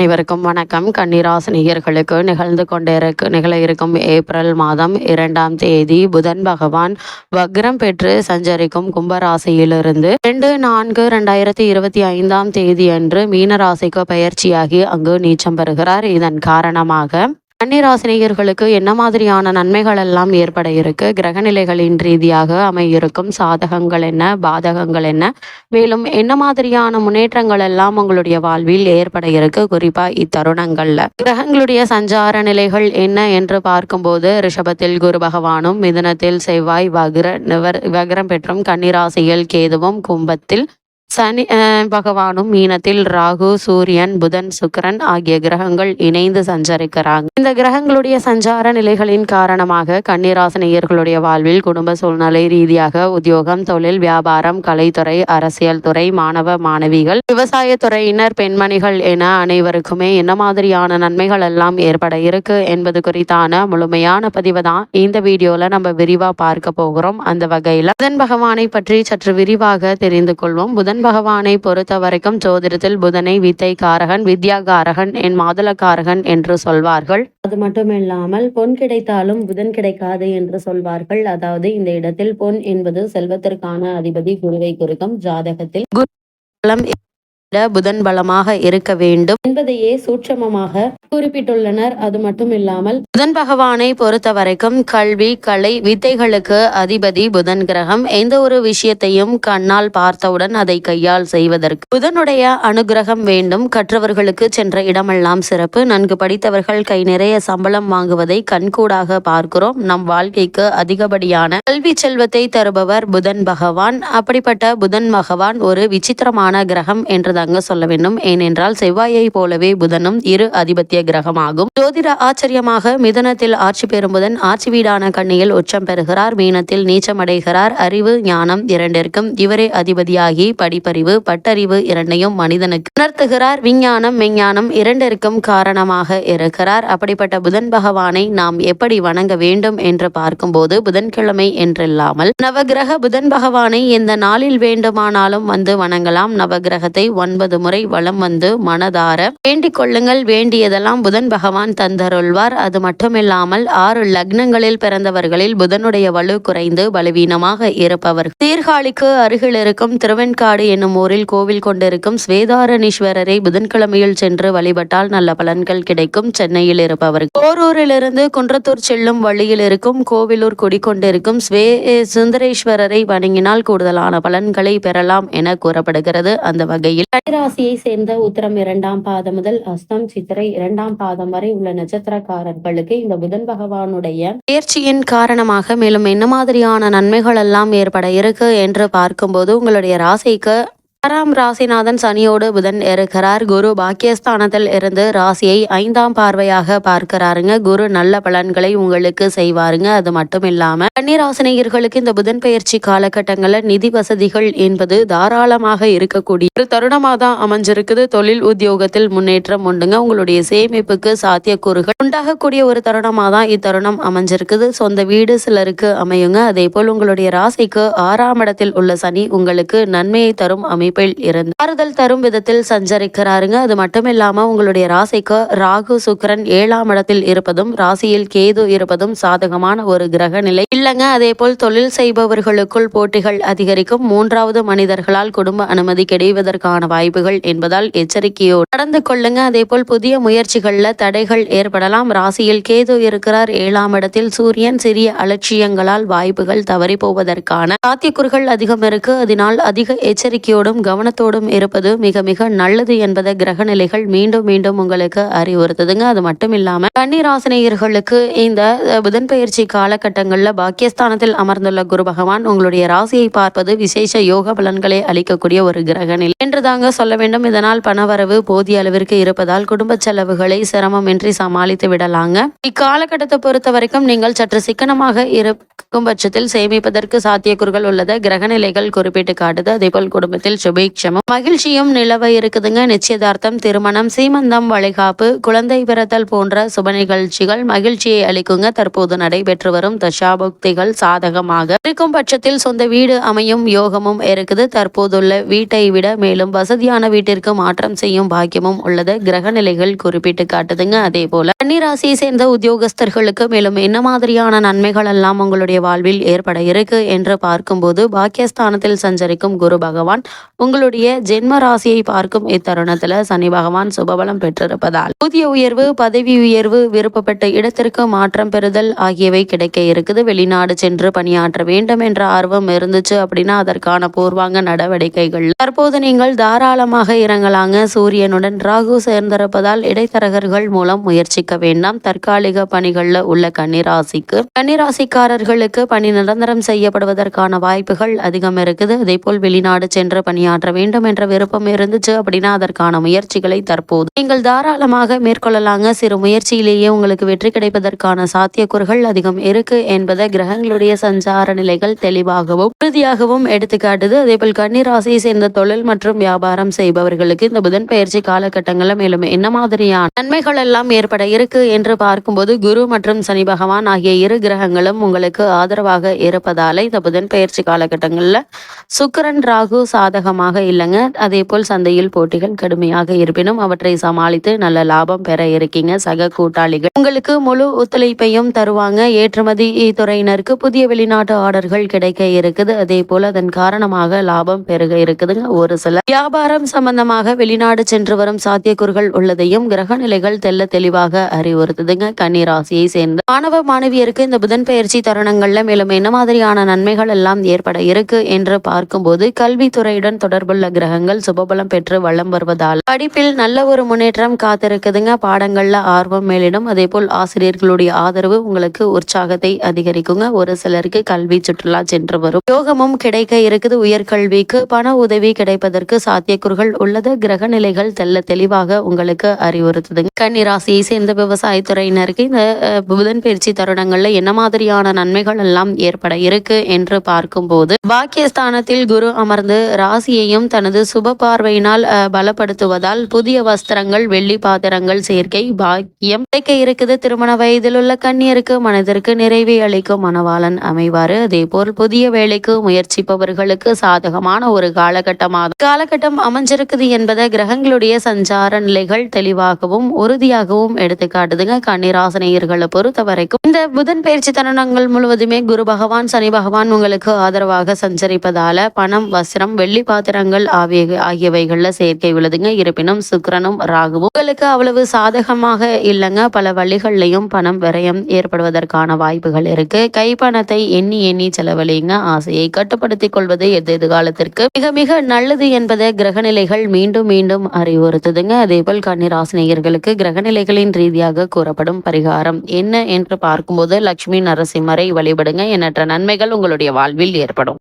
அனைவருக்கும் வணக்கம். கன்னிராசினியர்களுக்கு நிகழ்ந்து கொண்டிருக்கு நிகழ இருக்கும் ஏப்ரல் மாதம் இரண்டாம் தேதி. புதன் பகவான் வக்ரம் பெற்று சஞ்சரிக்கும் கும்பராசியிலிருந்து ரெண்டு நான்கு ரெண்டாயிரத்தி இருபத்தி ஐந்தாம் தேதி அன்று மீனராசிக்கு பயிற்சியாகி அங்கு நீச்சம் பெறுகிறார். இதன் காரணமாக கன்னிராசினியர்களுக்கு என்ன மாதிரியான நன்மைகள் எல்லாம் ஏற்பட இருக்கு? கிரகநிலைகளின் ரீதியாக அமையிருக்கும் சாதகங்கள் என்ன? பாதகங்கள் என்ன? மேலும் என்ன மாதிரியான முன்னேற்றங்கள் எல்லாம் உங்களுடைய வாழ்வில் ஏற்பட இருக்கு? குறிப்பா இத்தருணங்கள்ல. கிரகங்களுடைய சஞ்சார நிலைகள் என்ன என்று பார்க்கும்போது ரிஷபத்தில் குரு பகவானும் மிதனத்தில் செவ்வாய் வக்ர நிவர் வக்ரம் பெற்றும் கன்னிராசியில் கேதுவும் கும்பத்தில் சனி பகவானும் மீனத்தில் ராகு சூரியன் புதன் சுக்கிரன் ஆகிய கிரகங்கள் இணைந்து சஞ்சரிக்கிறாங்க. இந்த கிரகங்களுடைய சஞ்சார நிலைகளின் காரணமாக கன்னிராசினியர்களுடைய வாழ்வில் குடும்ப சூழ்நிலை ரீதியாக உத்தியோகம் தொழில் வியாபாரம் கலைத்துறை அரசியல் துறை மாணவ மாணவிகள் விவசாயத்துறையினர் பெண்மணிகள் என அனைவருக்குமே என்ன மாதிரியான நன்மைகள் எல்லாம் ஏற்பட இருக்கு என்பது குறித்தான முழுமையான பதிவு தான் இந்த வீடியோல நம்ம விரிவா பார்க்க போகிறோம். அந்த வகையில புதன் பகவானை பற்றி சற்று விரிவாக தெரிந்து கொள்வோம். புதன் பகவானை பொறுத்த வரைக்கும் ஜோதிடத்தில் புதனை வித்தை காரகன் வித்யா காரகன் என் மாதுள காரகன் என்று சொல்வார்கள். அது மட்டுமில்லாமல் பொன் கிடைத்தாலும் புதன் கிடைக்காது என்று சொல்வார்கள். அதாவது இந்த இடத்தில் பொன் என்பது செல்வத்திற்கான அதிபதி குருவை குறிக்கும் ஜாதகத்தில். குரு விட புதன் பலமாக இருக்க வேண்டும். என்பதையே சூட்சமமாக குறிப்பிட்டுள்ளனர்? அது மட்டும் இல்லாமல் புதன் பகவானை பொறுத்த வரைக்கும் கல்வி கலை வித்தைகளுக்கு அதிபதி புதன் கிரகம். எந்த ஒரு விஷயத்தையும் கண்ணால் பார்த்தவுடன் அதை கையால் செய்வதற்கு. புதனுடைய அனுகிரகம் வேண்டும். கற்றவர்களுக்கு சென்ற இடமெல்லாம் சிறப்பு. நன்கு படித்தவர்கள் கை நிறைய சம்பளம் வாங்குவதை கண்கூடாக பார்க்கிறோம். நம் வாழ்க்கைக்கு அதிகப்படியான கல்வி செல்வத்தை தருபவர் புதன் பகவான். அப்படிப்பட்ட புதன் பகவான் ஒரு விசித்திரமான கிரகம் என்று தாங்க சொல்ல வேண்டும். ஏனென்றால் செவ்வாயை போலவே புதனும் இரு அதிபத்திய கிரகமாகும். ஜோதிட ஆச்சரியமாக மிதனத்தில் ஆட்சி பெறும் புதன் ஆட்சி வீடான கண்ணியில் உச்சம் பெறுகிறார். மீனத்தில் நீச்சமடைகிறார். அறிவு ஞானம் இரண்டிற்கும் இவரே அதிபதியாகி படிப்பறிவு பட்டறிவு இரண்டையும் மனிதனுக்கு உணர்த்துகிறார். விஞ்ஞானம் மெஞ்ஞானம் இரண்டிற்கும் காரணமாக இருக்கிறார். அப்படிப்பட்ட புதன் பகவானை நாம் எப்படி வணங்க வேண்டும் என்று பார்க்கும்போது புதன்கிழமை என்றில்லாமல் நவகிரக புதன் பகவானை எந்த நாளில் வேண்டுமானாலும் வந்து வணங்கலாம். நவகிரகத்தை ஒன்பது முறை வலம் வந்து மனதார வேண்டிக் கொள்ளுங்கள். வேண்டியதெல்லாம் புதன் பகவான் தந்தருள்வார். அது மட்டுமில்லாமல் ஆறு லக்னங்களில் பிறந்தவர்களில் புதனுடைய வலு குறைந்து பலவீனமாக இருப்பவர். சீர்காழிக்கு அருகில் இருக்கும் திருவெண்காடு என்னும் ஊரில் கோவில் கொண்டிருக்கும் ஸ்வேதாரணீஸ்வரரை புதன்கிழமையில் சென்று வழிபட்டால் நல்ல பலன்கள் கிடைக்கும். சென்னையில் இருப்பவர். ஓரூரிலிருந்து குன்றத்தூர் செல்லும் வழியில் இருக்கும் கோவிலூர் குடிக்கொண்டிருக்கும் ஸ்வே சுந்தரேஸ்வரரை வணங்கினால் கூடுதலான பலன்களை பெறலாம் என கூறப்படுகிறது. அந்த வகையில் கன்னிராசியை சேர்ந்த உத்தரம் இரண்டாம் பாதம் முதல் அஸ்தம் சித்திரை இரண்டாம் பாதம் வரை உள்ள நட்சத்திரக்காரர்களுக்கு இந்த புதன் பகவானுடைய முயற்சியின் காரணமாக மேலும் என்ன மாதிரியான நன்மைகள் எல்லாம் ஏற்பட இருக்கு என்று பார்க்கும்போது உங்களுடைய ராசிக்கு ஆறாம் ராசிநாதன் சனியோடு புதன் இருக்கிறார். குரு பாக்கியஸ்தானத்தில் இருந்து ராசியை ஐந்தாம் பார்வையாக பார்க்கிறாருங்க. குரு நல்ல பலன்களை உங்களுக்கு செய்வாருங்க. அது மட்டும் இல்லாம கன்னிராசினியர்களுக்கு இந்த புதன் பயிற்சி காலகட்டங்களில் நிதி வசதிகள் என்பது தாராளமாக இருக்கக்கூடிய ஒரு தருணமாக தான் அமைஞ்சிருக்குது. தொழில் உத்தியோகத்தில் முன்னேற்றம் உண்டுங்க. உங்களுடைய சேமிப்புக்கு சாத்தியக்கூறுகள் உண்டாகக்கூடிய ஒரு தருணமாக தான் இத்தருணம் அமைஞ்சிருக்குது. சொந்த வீடு சிலருக்கு அமையுங்க. அதே போல் உங்களுடைய ராசிக்கு ஆறாம் இடத்தில் உள்ள சனி உங்களுக்கு நன்மையை தரும் அமைப்பில் இருந்து ஆறுதல் தரும் விதத்தில் சஞ்சரிக்கிறாருங்க. அது மட்டும் இல்லாம உங்களுடைய ராசிக்கு ராகு சுக்கரன் ஏழாம் இடத்தில் இருப்பதும் ராசியில் கேது இருப்பதும் சாதகமான ஒரு கிரக நிலை. இல்லைங்க அதே போல் தொழில் செய்பவர்களுக்குள் போட்டிகள் அதிகரிக்கும். மூன்றாவது மனிதர்களால் குடும்ப அனுமதி கிடைவதற்கான வாய்ப்புகள் என்பதால் எச்சரிக்கையோடு நடந்து கொள்ளுங்க. அதே போல் புதிய முயற்சிகள்ல தடைகள் ஏற்படலாம். ராசியில் கேது இருக்கிறார். ஏழாம் இடத்தில் சூரியன் சிறிய அலட்சியங்களால் வாய்ப்புகள் தவறி போவதற்கான சாத்தியக்கூறுகள் அதிகம் இருக்கு. அதனால் அதிக எச்சரிக்கையோடும் கவனத்தோடும் இருப்பது மிக மிக நல்லது என்பதை கிரக நிலைகள் மீண்டும் மீண்டும் உங்களுக்கு அறிவுறுத்துதுங்க. அது மட்டும் இல்லாம கன்னிராசினியர்களுக்கு இந்த புதன் பயிற்சி காலகட்டங்களில் பாக்கியஸ்தானத்தில் அமர்ந்துள்ள குரு பகவான் உங்களுடைய ராசியை பார்ப்பது விசேஷ யோக பலன்களை அளிக்கக்கூடிய ஒரு கிரக நிலை என்று தாங்க சொல்ல வேண்டும். இதனால் பணவரவு போதிய அளவிற்கு இருப்பதால் குடும்ப செலவுகளை சிரமமின்றி சமாளித்து விடலாங்க. இக்காலகட்டத்தை பொறுத்த வரைக்கும் நீங்கள் சற்று சிக்கனமாக இருக்கும் பட்சத்தில் சேமிப்பதற்கு சாத்தியக்கூறுகள் உள்ளது கிரக நிலைகள் குறிப்பிட்டு காட்டுது. அதேபோல் குடும்பத்தில் சுபீட்சமும் மகிழ்ச்சியும் நிலவ இருக்குதுங்க. நிச்சயதார்த்தம் திருமணம் சீமந்தம் வளைகாப்பு குழந்தை பிறத்தல் போன்ற சுப நிகழ்ச்சிகள் மகிழ்ச்சியை அளிக்குங்க. தற்போது நடைபெற்று வரும் தசாபுக்திகள் சாதகமாக இருக்கும் பட்சத்தில் சொந்த வீடு அமையும் யோகமும் இருக்குது. தற்போதுள்ள வீட்டை விட மேலும் வசதியான வீட்டிற்கு மாற்றம் செய்யும் பாக்கியமும் உள்ளது. கிரக நிலைகள் குறிப்பிட்டு காட்டுதுங்க. அதே போல கன்னிராசியை சேர்ந்த உத்தியோகஸ்தர்களுக்கு மேலும் என்ன மாதிரியான நன்மைகள் எல்லாம் உங்களுடைய வாழ்வில் ஏற்பட இருக்கு என்று பார்க்கும்போது பாக்கியஸ்தானத்தில் சஞ்சரிக்கும் குரு பகவான் உங்களுடைய ஜென்ம ராசியை பார்க்கும் இத்தருணத்துல சனி பகவான் சுபபலம் பெற்றிருப்பதால் புதிய உயர்வு பதவி உயர்வு விருப்பப்பட்ட இடத்திற்கு மாற்றம் பெறுதல் ஆகியவை கிடைக்க இருக்குது. வெளிநாடு சென்று பணியாற்ற வேண்டும் என்ற ஆர்வம் இருந்துச்சு அப்படின்னா அதற்கான பூர்வாங்க நடவடிக்கைகள். தற்போது நீங்கள் தாராளமாக இறங்கலாங்க. சூரியனுடன் ராகு சேர்ந்திருப்பதால் இடைத்தரகர்கள் மூலம் முயற்சிக்க வேண்டாம். தற்காலிக பணிகள்ல உள்ள கன்னிராசிக்கு கன்னிராசிக்காரர்களுக்கு பணி நிரந்தரம் செய்யப்படுவதற்கான வாய்ப்புகள் அதிகம் இருக்குது. அதே போல் வெளிநாடு சென்று பணியாற்ற வேண்டும் என்ற விருப்பம் இருந்துச்சு அப்படின்னா அதற்கான முயற்சிகளை தற்போது நீங்கள் தாராளமாக மேற்கொள்ளலாங்க. சிறு முயற்சியிலேயே உங்களுக்கு வெற்றி கிடைப்பதற்கான சாத்தியக்கூறுகள் அதிகம் இருக்கு என்பதை கிரகங்களுடைய சஞ்சார நிலைகள் தெளிவாகவும் உறுதியாகவும் எடுத்துக்காட்டுது. அதே போல் கன்னிராசியை சேர்ந்த தொழில் மற்றும் வியாபாரம் செய்பவர்களுக்கு இந்த புதன் பயிற்சி காலகட்டங்களில் மேலும் என்ன மாதிரியான நன்மைகள் எல்லாம் ஏற்பட இருக்கு என்று பார்க்கும்போது குரு மற்றும் சனி பகவான் ஆகிய இரு கிரகங்களும் உங்களுக்கு ஆதரவாக இருப்பதால இந்த புதன் பயிற்சி காலகட்டங்களில் சுக்கிரன் ராகு சாதகம் சாதகமாக இல்லைங்க. அதே போல் சந்தையில் போட்டிகள் கடுமையாக இருப்பினும் அவற்றை சமாளித்து நல்ல லாபம் பெற இருக்கீங்க. சக கூட்டாளிகள் உங்களுக்கு முழு ஒத்துழைப்பையும் தருவாங்க. ஏற்றுமதி துறையினருக்கு புதிய வெளிநாட்டு ஆர்டர்கள் கிடைக்க இருக்குது. அதே போல் அதன் காரணமாக லாபம் பெருக இருக்குதுங்க. ஒரு சில வியாபாரம் சம்பந்தமாக வெளிநாடு சென்று வரும் சாத்தியக்கூறுகள் உள்ளதையும் கிரக நிலைகள் தெல்ல தெளிவாக அறிவுறுத்துதுங்க. கன்னி ராசியை சேர்ந்த மாணவ மாணவியருக்கு இந்த புதன் பயிற்சி தருணங்கள்ல மேலும் என்ன மாதிரியான நன்மைகள் எல்லாம் ஏற்பட இருக்கு என்று பார்க்கும்போது கல்வித்துறையுடன் தொடர்புள்ள கிரகங்கள் சுபபலம் பெற்று வளம் வருவதால் படிப்பில் நல்ல ஒரு முன்னேற்றம் காத்திருக்குதுங்க. பாடங்கள்ல ஆர்வம் மேலிடும். அதே போல் ஆசிரியர்களுடைய ஆதரவு உங்களுக்கு உற்சாகத்தை அதிகரிக்குங்க. ஒரு சிலருக்கு கல்வி சுற்றுலா சென்று வரும். யோகமும் கிடைக்க இருக்குது. உயர்கல்விக்கு பண உதவி கிடைப்பதற்கு சாத்தியக்கூறுகள் உள்ளது. கிரக நிலைகள் தெல்ல தெளிவாக உங்களுக்கு அறிவுறுத்துதுங்க. கன்னிராசியை சேர்ந்த விவசாயத்துறையினருக்கு இந்த புதன் பயிற்சி தருணங்கள்ல என்ன மாதிரியான நன்மைகள் எல்லாம் ஏற்பட இருக்கு என்று பார்க்கும்போது பாக்கியஸ்தானத்தில் குரு அமர்ந்து ராசியையும் தனது சுப பார்வையினால் பலப்படுத்துவதால் புதிய வஸ்திரங்கள் வெள்ளி பாத்திரங்கள் சேர்க்கை பாக்கியம் கிடைக்க இருக்குது. திருமண வயதில் உள்ள கண்ணியருக்கு மனதிற்கு நிறைவை அளிக்கும் மணவாளன் அமைவாரு. அதேபோல் புதிய வேலைக்கு முயற்சிப்பவர்களுக்கு சாதகமான ஒரு காலகட்டமாக காலகட்டம் அமைஞ்சிருக்குது என்பதை கிரகங்களுடைய சஞ்சார நிலைகள் தெளிவாகவும் உறுதியாகவும் எடுத்துக்காட்டுதுங்க. கன்னிராசனையர்களை பொறுத்த வரைக்கும் இந்த புதன் பயிற்சி தருணங்கள் முழுவதுமே குரு பகவான் சனி பகவான் உங்களுக்கு ஆதரவாக சஞ்சரிப்பதால பணம் வஸ்திரம் வெள்ளி பாத்திரங்கள் ஆகிய ஆகியவைகளில் சேர்க்கை உள்ளதுங்க இருப்பினும் சுக்கரனும் ராகுவும் உங்களுக்கு அவ்வளவு சாதகமாக இல்லைங்க. பல வழிகள்லையும் பணம் விரயம் ஏற்படுவதற்கான வாய்ப்புகள் இருக்கு. கைப்பணத்தை எண்ணி எண்ணி செலவழிங்க. ஆசையை கட்டுப்படுத்திக் கொள்வது எது எதிர்காலத்திற்கு மிக மிக நல்லது என்பதை கிரகநிலைகள் மீண்டும் மீண்டும் அறிவுறுத்துதுங்க. அதேபோல் கன்னிராசினியர்களுக்கு கிரகநிலைகளின் ரீதியாக கூறப்படும் பரிகாரம் என்ன என்று பார்க்கும்போது லட்சுமி நரசிம்மரை வழிபடுங்க. எண்ணற்ற நன்மைகள் உங்களுடைய வாழ்வில் ஏற்படும்.